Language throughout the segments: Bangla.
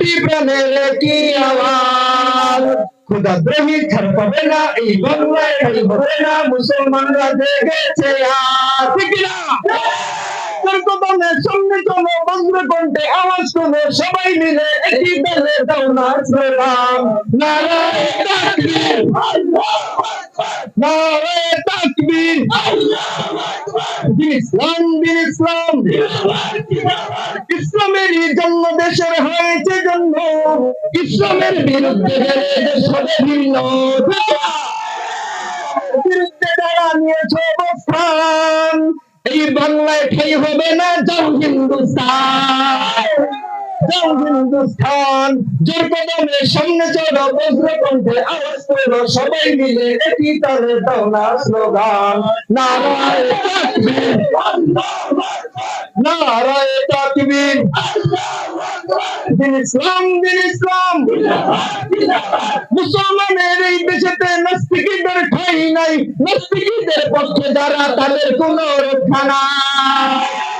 খাটি প্রাণের কি আওয়াজ। খুদা দ্রোহী ছাড় পাবে না এই বাংলায় খালি হবে না মুসলমানরা দেখেছে আর। ঠিক না আওয়াজ করো সবাই মিলে দাও নারায় তাকবীর। নারায় তাকবীর। ইসলাম দিন ইসলাম ইসলামের জন্য দেশের হয়েছে জন্য, ইসলামের বিরুদ্ধে বিরুদ্ধে যারা নিয়েছে অবস্থান। এই বাংলায় ঠাই হবে না, যাও হিন্দুস্তান। মুসলমানের এই দেশেতে নাস্তিকীদের ঠাই নাই নাস্তিকীদের পক্ষে যারা তাদের কোন রক্ষা নাই।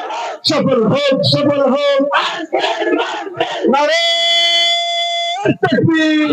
সফল হোক সফল হোক। তাকবীর